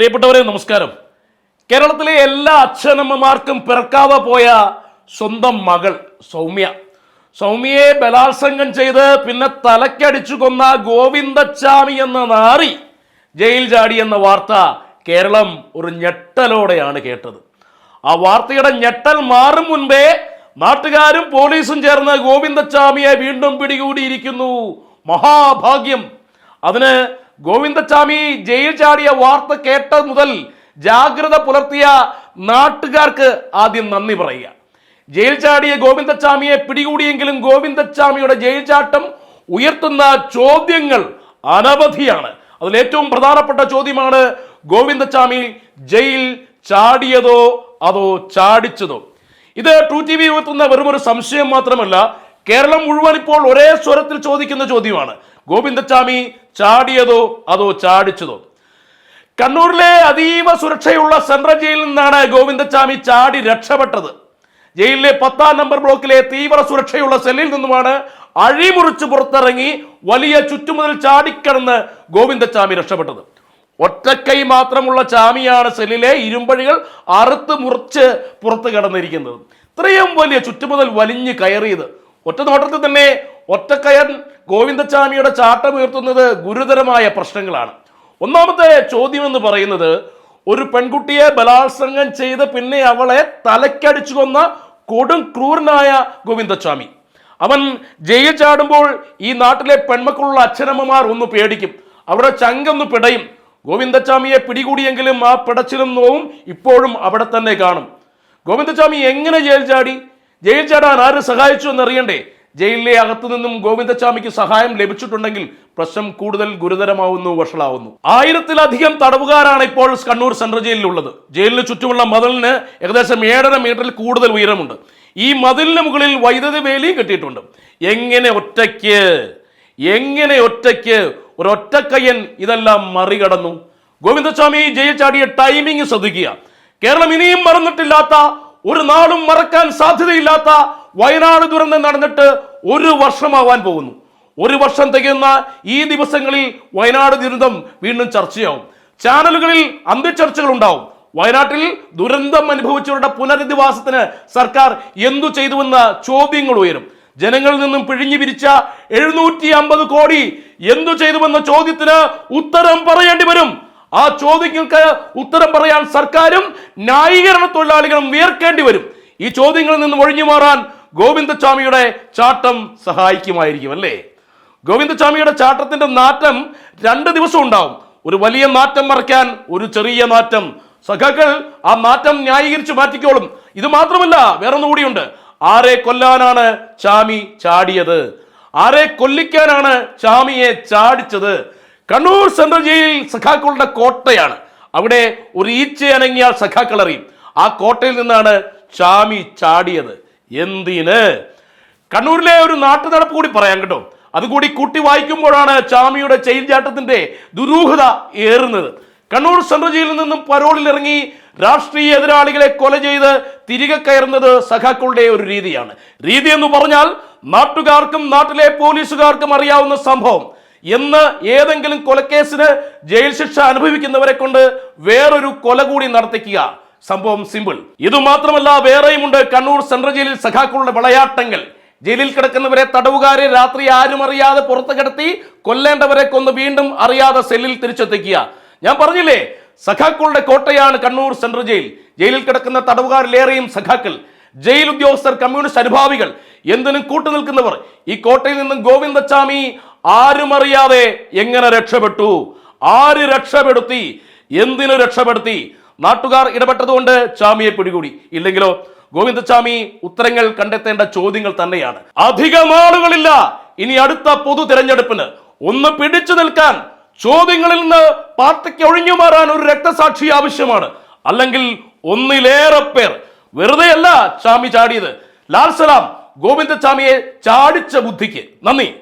പ്രിയപ്പെട്ടവരെ നമസ്കാരം. കേരളത്തിലെ എല്ലാ അച്ഛനമ്മമാർക്കും പിറക്കാതെ പോയ സ്വന്തം മകൾ സൗമ്യ. സൗമ്യയെ ബലാത്സംഗം ചെയ്ത് പിന്നെ തലക്കടിച്ചു കൊന്ന ഗോവിന്ദച്ചാമി എന്ന നാറി ജയിൽ ചാടി എന്ന വാർത്ത കേരളം ഒരു ഞെട്ടലോടെയാണ് കേട്ടത്. ആ വാർത്തയുടെ ഞെട്ടൽ മാറും മുൻപേ നാട്ടുകാരും പോലീസും ചേർന്ന് ഗോവിന്ദച്ചാമിയെ വീണ്ടും പിടികൂടിയിരിക്കുന്നു. മഹാഭാഗ്യം. അതിന് ഗോവിന്ദച്ചാമി ജയിൽ ചാടിയ വാർത്ത കേട്ട മുതൽ ജാഗ്രത പുലർത്തിയ നാട്ടുകാർക്ക് ആദ്യം നന്ദി പറയുക. ജയിൽ ചാടിയ ഗോവിന്ദസ്വാമിയെ പിടികൂടിയെങ്കിലും ഗോവിന്ദസ്വാമിയുടെ ജയിൽ ചാട്ടം ഉയർത്തുന്ന ചോദ്യങ്ങൾ അനവധിയാണ്. അതിൽ ഏറ്റവും പ്രധാനപ്പെട്ട ചോദ്യമാണ് ഗോവിന്ദസ്വാമി ജയിൽ ചാടിയതോ അതോ ചാടിച്ചതോ? ഇത് ടു ടി വി ഉയർത്തുന്ന വെറുമൊരു സംശയം മാത്രമല്ല കേരളം മുഴുവൻ ഇപ്പോൾ ഒരേ സ്വരത്തിൽ ചോദിക്കുന്ന ചോദ്യമാണ്. ഗോവിന്ദച്ചാമി ചാടിയതോ അതോ ചാടിച്ചതോ? കണ്ണൂരിലെ അതീവ സുരക്ഷയുള്ള സെൻട്രൽ ജയിലിൽ നിന്നാണ് ഗോവിന്ദസ്വാമി ചാടി രക്ഷപ്പെട്ടത്. ജയിലിലെ പത്താം നമ്പർ ബ്ലോക്കിലെ തീവ്ര സുരക്ഷയുള്ള സെല്ലിൽ നിന്നുമാണ് അഴിമുറിച്ച് പുറത്തിറങ്ങി വലിയ ചുറ്റുമുതൽ ചാടിക്കടന്ന് ഗോവിന്ദസ്വാമി രക്ഷപ്പെട്ടത്. ഒറ്റക്കൈ മാത്രമുള്ള ചാമിയാണ് സെല്ലിലെ ഇരുമ്പഴികൾ അറുത്ത് മുറിച്ച് പുറത്ത് കടന്നിരിക്കുന്നത്. ഇത്രയും വലിയ ചുറ്റുമുതൽ വലിഞ്ഞ് കയറിയത്. ഒറ്റ നോട്ടത്തിൽ തന്നെ ഒറ്റക്കയൻ ഗോവിന്ദച്ചാമിയുടെ ചാട്ടം ഉയർത്തുന്നത് ഗുരുതരമായ പ്രശ്നങ്ങളാണ്. ഒന്നാമത്തെ ചോദ്യം എന്ന് പറയുന്നത് ഒരു പെൺകുട്ടിയെ ബലാത്സംഗം ചെയ്ത് പിന്നെ അവളെ തലക്കടിച്ചു കൊന്ന കൊടും ക്രൂരനായ ഗോവിന്ദസ്വാമി. അവൻ ജയിൽ ചാടുമ്പോൾ ഈ നാട്ടിലെ പെൺമക്കളുള്ള അച്ഛനമ്മമാർ ഒന്ന് പേടിക്കും. അവരുടെ ചങ്കൊന്ന് പിടയും. ഗോവിന്ദസ്വാമിയെ പിടികൂടിയെങ്കിലും ആ പിടച്ചിലും നോവും ഇപ്പോഴും അവിടെ തന്നെ കാണും. ഗോവിന്ദസ്വാമി എങ്ങനെ ജയിൽ ചാടി? ജയിൽ ചാടാൻ ആര് സഹായിച്ചു എന്നറിയണ്ടേ? ജയിലിലെ അകത്തു നിന്നും ഗോവിന്ദസ്വാമിക്ക് സഹായം ലഭിച്ചിട്ടുണ്ടെങ്കിൽ പ്രശ്നം കൂടുതൽ ഗുരുതരമാവുന്നു വഷളാവുന്നു. ആയിരത്തിലധികം തടവുകാരാണ് ഇപ്പോൾ കണ്ണൂർ സെൻട്രൽ ജയിലിലുള്ളത്. ജയിലിന് ചുറ്റുമുള്ള മതിലിന് ഏകദേശം ഏഴര മീറ്ററിൽ കൂടുതൽ ഉയരമുണ്ട്. ഈ മതിലിന് മുകളിൽ വൈദ്യുതി വേലിയും കെട്ടിയിട്ടുണ്ട്. എങ്ങനെ ഒറ്റയ്ക്ക് എങ്ങനെ ഒറ്റയ്ക്ക് ഒരൊറ്റക്കയ്യൻ ഇതെല്ലാം മറികടന്നു? ഗോവിന്ദസ്വാമി ജയിൽ ചാടിയ ടൈമിംഗ് ശ്രദ്ധിക്കുക. കേരളം ഇനിയും മറന്നിട്ടില്ലാത്ത ഒരു നാളും മറക്കാൻ സാധ്യതയില്ലാത്ത വയനാട് ദുരന്തം നടന്നിട്ട് ഒരു വർഷമാവാൻ പോകുന്നു. ഒരു വർഷം തികയുന്ന ഈ ദിവസങ്ങളിൽ വയനാട് ദുരന്തം വീണ്ടും ചർച്ചയാവും. ചാനലുകളിൽ അന്ത്യചർച്ചകൾ ഉണ്ടാവും വയനാട്ടിൽ ദുരന്തം അനുഭവിച്ചവരുടെ പുനരധിവാസത്തിന് സർക്കാർ എന്തു ചെയ്തുവെന്ന ചോദ്യങ്ങൾ ഉയരും. ജനങ്ങളിൽ നിന്നും പിഴിഞ്ഞു പിരിച്ച എഴുന്നൂറ്റി അമ്പത് കോടി എന്തു ചെയ്തുവെന്ന ചോദ്യത്തിന് ഉത്തരം പറയേണ്ടി വരും. ആ ചോദ്യങ്ങൾക്ക് ഉത്തരം പറയാൻ സർക്കാരും ന്യായീകരണ തൊഴിലാളികളും വിയർക്കേണ്ടി വരും. ഈ ചോദ്യങ്ങളിൽ നിന്ന് ഒഴിഞ്ഞു മാറാൻ ഗോവിന്ദസ്വാമിയുടെ ചാട്ടം സഹായിക്കുമായിരിക്കും അല്ലേ? ഗോവിന്ദസ്വാമിയുടെ ചാട്ടത്തിന്റെ നാറ്റം രണ്ട് ദിവസം ഉണ്ടാവും. ഒരു വലിയ നാറ്റം മറയ്ക്കാൻ ഒരു ചെറിയ നാറ്റം. സഖാക്കൾ ആ നാറ്റം ന്യായീകരിച്ച് മാറ്റിക്കോളും. ഇത് മാത്രമല്ല വേറൊന്നും കൂടിയുണ്ട്. ആരെ കൊല്ലാനാണ് ചാമി ചാടിയത്? ആരെ കൊല്ലിക്കാനാണ് ചാമിയെ ചാടിച്ചത്? കണ്ണൂർ സെൻട്രൽ ജയിലിൽ സഖാക്കളുടെ കോട്ടയാണ്. അവിടെ ഒരു ഈച്ച അനങ്ങിയാൽ സഖാക്കൾ അറിയും. ആ കോട്ടയിൽ നിന്നാണ് ചാമി ചാടിയത്. എന്തിന്? കണ്ണൂരിലെ ഒരു നാട്ടു നടപ്പ് കൂടി പറയാം കേട്ടോ. അതുകൂടി കൂട്ടി വായിക്കുമ്പോഴാണ് ചാമിയുടെ ചെയിൻ ചാട്ടത്തിന്റെ ദുരൂഹത ഏറുന്നത്. കണ്ണൂർ സെൻട്രൽ ജയിലിൽ നിന്നും പരോളിൽ ഇറങ്ങി രാഷ്ട്രീയ എതിരാളികളെ കൊല ചെയ്ത് തിരികെ കയറുന്നത് സഖാക്കളുടെ ഒരു രീതിയാണ്. രീതി എന്ന് പറഞ്ഞാൽ നാട്ടുകാർക്കും നാട്ടിലെ പോലീസുകാർക്കും അറിയാവുന്ന സംഭവം. എന്ന് ഏതെങ്കിലും കൊലക്കേസിന് ജയിൽ ശിക്ഷ അനുഭവിക്കുന്നവരെ കൊണ്ട് വേറൊരു കൊല കൂടി നടത്തിക്കുക. സംഭവം സിമ്പിൾ ഇത് മാത്രമല്ല വേറെയുമുണ്ട്. കണ്ണൂർ സെൻട്രൽ ജയിലിൽ സഖാക്കളുടെ വിളയാട്ടങ്ങൾ. ജയിലിൽ കിടക്കുന്നവരെ തടവുകാരെ രാത്രി ആരും അറിയാതെ പുറത്ത് കിടത്തി കൊല്ലേണ്ടവരെ കൊന്ന് വീണ്ടും അറിയാതെ സെല്ലിൽ തിരിച്ചെത്തിക്കുക. ഞാൻ പറഞ്ഞില്ലേ സഖാക്കളുടെ കോട്ടയാണ് കണ്ണൂർ സെൻട്രൽ ജയിൽ ജയിലിൽ കിടക്കുന്ന തടവുകാരിലേറെയും സഖാക്കൾ. ജയിൽ ഉദ്യോഗസ്ഥർ കമ്മ്യൂണിസ്റ്റ് അനുഭാവികൾ. എന്തിനും കൂട്ടുനിൽക്കുന്നവർ. ഈ കോട്ടയിൽ നിന്നും ഗോവിന്ദച്ചാമി ആരും അറിയാതെ എങ്ങനെ രക്ഷപ്പെട്ടു? ആര് രക്ഷപ്പെടുത്തി? എന്തിനു രക്ഷപ്പെടുത്തി? നാട്ടുകാർ ഇടപെട്ടതുകൊണ്ട് ചാമിയെ പിടികൂടി. ഇല്ലെങ്കിലോ ഗോവിന്ദച്ചാമി ഉത്തരങ്ങൾ കണ്ടെത്തേണ്ട ചോദ്യങ്ങൾ തന്നെയാണ്. അധിക നാളുകളില്ല ഇനി അടുത്ത പൊതു തിരഞ്ഞെടുപ്പിന് ഒന്ന് പിടിച്ചു നിൽക്കാൻ ചോദ്യങ്ങളിൽ നിന്ന് പാർട്ടിക്ക് ഒഴിഞ്ഞു മാറാൻ ഒരു രക്തസാക്ഷി ആവശ്യമാണ്. അല്ലെങ്കിൽ ഒന്നിലേറെ പേർ. വെറുതെയല്ല ചാമി ചാടിയത്. ലാൽ സലാം ഗോവിന്ദച്ചാമിയെ ചാടിച്ച ബുദ്ധിക്ക്. നന്ദി.